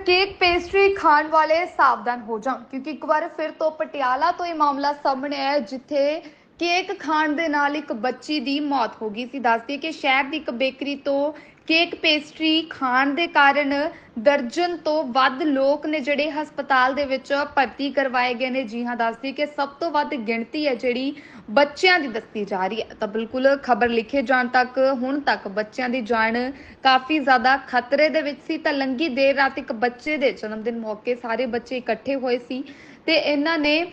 Cake pastry ਖਾਣ ਵਾਲੇ ਸਾਵਧਾਨ ਹੋ ਜਾਣ ਕਿਉਂਕਿ ਇੱਕ ਵਾਰ ਫਿਰ ਤੋਂ ਪਟਿਆਲਾ ਤੋਂ ਇਹ ਮਾਮਲਾ ਸਾਹਮਣੇ ਆਇਆ ਹੈ, ਜਿੱਥੇ ਕੇਕ ਖਾਣ ਦੇ ਨਾਲ ਇੱਕ ਬੱਚੀ ਦੀ ਮੌਤ ਹੋ ਗਈ ਸੀ। ਦੱਸਦੀ ਕਿ ਸ਼ਹਿਰ ਦੀ ਇੱਕ ਬੇਕਰੀ ਤੋਂ ਕੇਕ ਪੇਸਟਰੀ ਖਾਣ ਦੇ ਕਾਰਨ ਦਰਜਨ ਤੋਂ ਵੱਧ ਲੋਕ ਨੇ ਜਿਹੜੇ ਹਸਪਤਾਲ ਦੇ ਵਿੱਚ ਭਰਤੀ ਕਰਵਾਏ ਗਏ ਨੇ। ਜੀ ਹਾਂ ਦੱਸਦੀ ਕਿ ਸਭ ਤੋਂ ਵੱਧ ਗਿਣਤੀ ਹੈ ਜਿਹੜੀ ਬੱਚਿਆਂ ਦੀ ਦੱਸੀ ਜਾ ਰਹੀ ਹੈ। ਤਾਂ ਬਿਲਕੁਲ ਖਬਰ ਲਿਖੇ ਜਾਣ ਤੱਕ ਹੁਣ ਤੱਕ ਬੱਚਿਆਂ ਦੀ ਜਾਨ ਕਾਫੀ ਜ਼ਿਆਦਾ ਖਤਰੇ ਦੇ ਵਿੱਚ ਸੀ। ਤਾਂ ਲੰਗੀ ਦੇਰ ਰਾਤ ਇੱਕ ਬੱਚੇ ਦੇ ਜਨਮ ਦਿਨ ਮੌਕੇ ਸਾਰੇ ਬੱਚੇ ਇਕੱਠੇ ਹੋਏ ਸੀ ਤੇ ਇਹਨਾਂ ਨੇ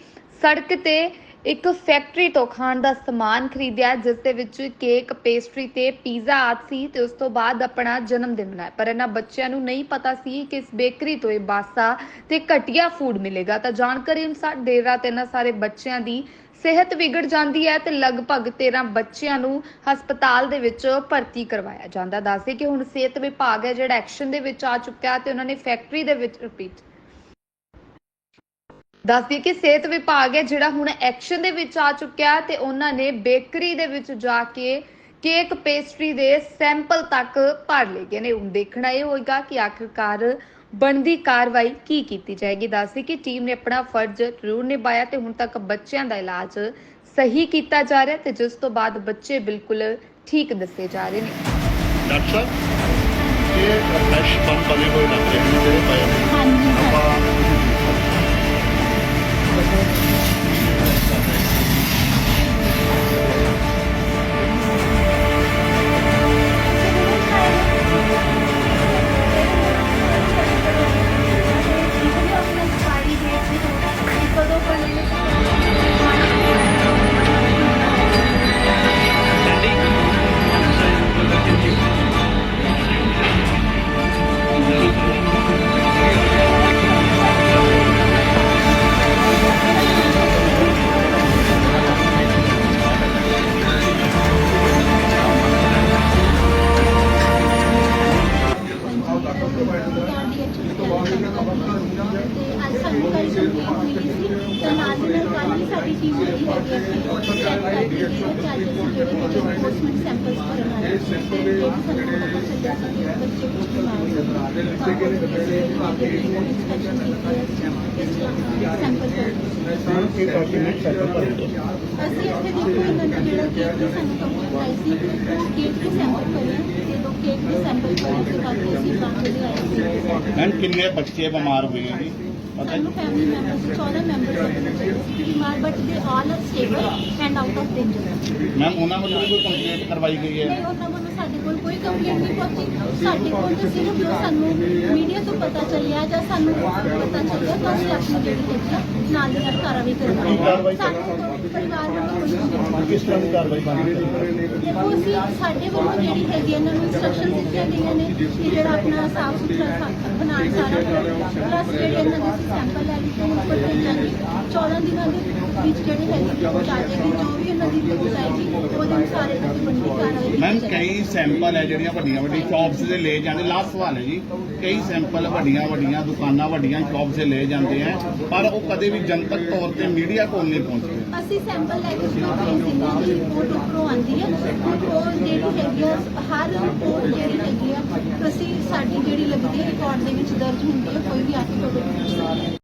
ਸੜਕ ਤੇ ਇੱਕ ਫੈਕਟਰੀ ਤੋਂ ਖਾਣ ਦਾ ਸਮਾਨ ਖਰੀਦਿਆ, ਜਿਸ ਦੇ ਵਿੱਚ ਕੇਕ, ਪੇਸਟਰੀ ਤੇ ਪੀਜ਼ਾ ਆਦਿ ਸੀ ਤੇ ਉਸ ਤੋਂ ਬਾਅਦ ਆਪਣਾ ਜਨਮ ਦਿਨ ਮਨਾਇਆ। ਪਰ ਇਹਨਾਂ ਬੱਚਿਆਂ ਨੂੰ ਨਹੀਂ ਪਤਾ ਸੀ ਕਿ ਇਸ ਬੇਕਰੀ ਤੋਂ ਇਹ ਬਾਸਾ ਤੇ ਘਟੀਆ ਫੂਡ ਮਿਲੇਗਾ। ਤਾਂ ਜਾਣਕਾਰੀ ਅਨੁਸਾਰ ਦੇਰ ਰਾਤ ਇਹਨਾਂ ਸਾਰੇ ਬੱਚਿਆਂ ਦੀ ਸਿਹਤ ਵਿਗੜ ਜਾਂਦੀ ਹੈ ਤੇ ਲਗਭਗ 13 ਬੱਚਿਆਂ ਨੂੰ ਹਸਪਤਾਲ ਦੇ ਵਿੱਚ ਭਰਤੀ ਕਰਵਾਇਆ ਜਾਂਦਾ। ਦੱਸਦੇ ਕਿ ਹੁਣ ਸਿਹਤ ਵਿਭਾਗ ਹੈ, ਜਿਹੜਾ ਐਕਸ਼ਨ ਦੇ ਵਿੱਚ ਆ ਚੁੱਕਿਆ ਤੇ ਉਹਨਾਂ ਨੇ ਫੈਕਟਰੀ ਦੇ ਵਿੱਚ ਰਿਪੀਟ ਦੱਸਦੀ ਕਿ ਸਿਹਤ ਵਿਭਾਗ ਹੈ, ਜਿਹੜਾ ਹੁਣ ਐਕਸ਼ਨ ਦੇ ਵਿੱਚ ਆ ਚੁੱਕਿਆ ਤੇ ਉਹਨਾਂ ਨੇ ਬੇਕਰੀ ਦੇ ਵਿੱਚ ਜਾ ਕੇ ਕੇਕ ਪੇਸਟਰੀ ਦੇ ਸੈਂਪਲ ਤੱਕ ਭਰ ਲਏ ਗਏ ਨੇ। ਹੁਣ ਦੇਖਣਾ ਇਹ ਹੋਏਗਾ ਕਿ ਆਖਿਰਕਾਰ ਬਣਦੀ ਕਾਰਵਾਈ ਕੀ ਕੀਤੀ ਜਾਏਗੀ। ਦੱਸਦੀ ਕਿ ਟੀਮ ਨੇ ਆਪਣਾ ਫਰਜ਼ ਜ਼ਰੂਰ ਨਿਭਾਇਆ ਤੇ ਹੁਣ ਤੱਕ ਬੱਚਿਆਂ ਦਾ ਇਲਾਜ ਸਹੀ ਕੀਤਾ ਜਾ ਰਿਹਾ ਤੇ ਜਿਸ ਤੋਂ ਬਾਅਦ ਬੱਚੇ ਬਿਲਕੁਲ ਠੀਕ ਦੱਸੇ ਜਾ ਰਹੇ ਨੇ। ਡਾਕਟਰ ਸਾਹਿਬ ਇਹ ਫਲੈਸ਼ ਬਣ ਬਣੇ ਹੋਏ ਲੱਗ ਰਹੇ ਨੇ ਜਿਹੜੇ ਪਏ ਅੱਜ ਸਾਨੂੰ ਕੱਲ੍ਹ ਕੰਪਲੇਂਟ ਮਿਲੀ ਸੀ ਤੇ ਨਾਲ ਦੀ ਨਾਲ ਕੱਲ੍ਹ ਹੀ ਸਾਡੀ ਟੀਮ ਜਿਹੜੀ ਹੈਗੀ ਹੈ ਉਹ ਚੈੱਕ ਕਰਦੀ ਹੈ ਕਿ ਅੱਜ ਜਿਹੜੇ ਹੈਗੇ ਰਿਪੋਰਟਮੈਂਟ ਸੈਂਪਲਸ ਭਰਨ ਵਾਲੇ ਹਾਂ। ਤੇ ਜਿਹੜੀ ਸਾਨੂੰ ਪਤਾ ਚੱਲਿਆ ਸੀ ਕਿ ਬੱਚੇ ਕੁਝ ਬਿਮਾਰ ਸੀ ਤਾਂ ਇਨਸਪੈਕਸ਼ਨ ਕੀਤੀ ਹੈ ਸੈਂਪਲ ਭਰਨ ਇਹ ਡਾਕੂਮੈਂਟ ਸਰਵਰ ਭਰੇ ਦੋ ਅਸੀਂ ਇੱਥੇ ਦੇਖੋ ਇਹਨਾਂ ਦਾ ਜਿਹੜਾ ਕੇਕ ਦੀ ਸਾਨੂੰ ਕੰਪਲੇਂਟ ਆਈ ਸੀ ਉਹ ਕੇਕ ਦੇ ਸੈਂਪਲ ਭਰੇ ਤੇ ਦੋ ਕੇਕ ਦੇ ਸੈਂਪਲ ਭਰੇ ਤੇ ਬਾਕੀ ਅਸੀਂ ਬਾਕੀ ਦੇ ਆਏ ਸੀ ਮੈਮ ਕਿੰਨੇ ਬੱਚੇ ਬਿਮਾਰ ਹੋਏ ਜੀ? ਪਤਾ ਸਾਨੂੰ ਫੈਮਿਲੀ ਮੈਂਬਰਸ 14 ਮੈਂਬਰਸ ਬਿਮਾਰ but the all are stable and out of danger ma'am ਉਹਨਾਂ ਵੱਲੋਂ ਵੀ ਕੋਈ ਕੰਪਲੇਂਟ ਕਰਵਾਈ ਗਈ ਨਹੀਂ ਹੈ ਉਹਨਾਂ ਵੱਲੋਂ ਕੋਲ ਕੋਈ ਕੰਪਲੇਂਟ ਨਹੀਂ ਪਹੁੰਚੀ। ਸਾਡੇ ਕੋਲ ਤਾਂ ਸਿਰਫ ਜੋ ਸਾਨੂੰ ਮੀਡੀਆ ਤੋਂ ਪਤਾ ਚੱਲਿਆ ਜਾਂ ਸਾਨੂੰ ਪਤਾ ਚੱਲਿਆ ਤਾਂ ਅਸੀਂ ਆਪਣੀ ਜਿਹੜੀ ਹੈਗੀ ਆ, ਨਾਲ ਦੀ ਨਾਲ ਕਾਰਵਾਈ ਕਰਾਂਗੇ। ਕਰ- ਸਾਨੂੰ ਪਰਿਵਾਰ ਵੱਲੋਂ ਕਿਸ ਤਰ੍ਹਾਂ ਦੀ ਕਾਰਵਾਈ ਹੈ ਦੇਖੋ ਅਸੀਂ ਸਾਡੇ ਵੱਲੋਂ ਜਿਹੜੀ ਹੈਗੀ ਇਹਨਾਂ ਨੂੰ ਇਨਸਟਰਕਸ਼ਨ ਦਿੱਤੀਆਂ ਗਈਆਂ ਨੇ ਕਿ ਜਿਹੜਾ ਆਪਣਾ ਸਾਫ਼ ਸੁਥਰਾ ਬਣਾਉਣ ਸਾਰਾ ਪਲੱਸ ਜਿਹੜੇ ਇਹਨਾਂ ਦੇ ਸੈਂਪਲ ਲੈ ਕੇ ਫੋਨ ਉੱਪਰ ਭੇਜਾਂਗੇ 14 ਦਿਨਾਂ ਦੇ ਵਿੱਚ ਜਿਹੜੇ ਹੈਗੇ ਜਾਏਗੀ ਜੋ ਵੀ ਇਹਨਾਂ ਦੀ ਰਿਪੋਰਟ ਆਏਗੀ ਉਹਦੇ ਅਨੁਸਾਰ ਇਹਨਾਂ ਦੀ ਬਣਦੀ ਕਾਰਵਾਈ ਕੀਤੀ ਮੈਮ ਜਾਏਗੀ। ਕਈ ਸੈਂਪਲ ਹੈ ਜਿਹੜੀਆਂ ਵੱਡੀਆਂ ਵੱਡੀਆਂ ਸ਼ਾਪਸ ਦੇ ਲੈ ਜਾਂਦੇ। ਲਾਸਟ ਸਵਾਲ ਹੈ ਜੀ, ਕਈ ਸੈਂਪਲ ਵੱਡੀਆਂ ਵੱਡੀਆਂ ਦੁਕਾਨਾਂ ਵੱਡੀਆਂ ਸ਼ਾਪਸ ਦੇ ਲੈ ਜਾਂਦੇ ਆ ਪਰ ਉਹ ਕਦੇ ਵੀ ਜਨਤਕ ਤੌਰ ਤੇ ਮੀਡੀਆ ਕੋਲ ਨਹੀਂ ਪਹੁੰਚਦੇ। ਅਸੀਂ ਸੈਂਪਲ ਲੈ ਕੇ ਜਦੋਂ ਰਿਪੋਰਟ ਉੱਪਰੋਂ ਆਉਂਦੀ ਹੈ। ਉਹ ਜਿਹੜੀ ਹੈਗੀ ਆ, ਹਰ ਰਿਪੋਰਟ ਜਿਹੜੀ ਹੈਗੀ ਆ, ਅਸੀਂ ਸਾਡੀ ਜਿਹੜੀ ਲੱਗਦੀ ਰਿਕਾਰਡ ਦੇ ਵਿੱਚ ਦਰਜ ਹੁੰਦੀ ਹੈ, ਕੋਈ ਵੀ ਆ ਕੇ ਤੁਹਾਡੇ ਕੋਲ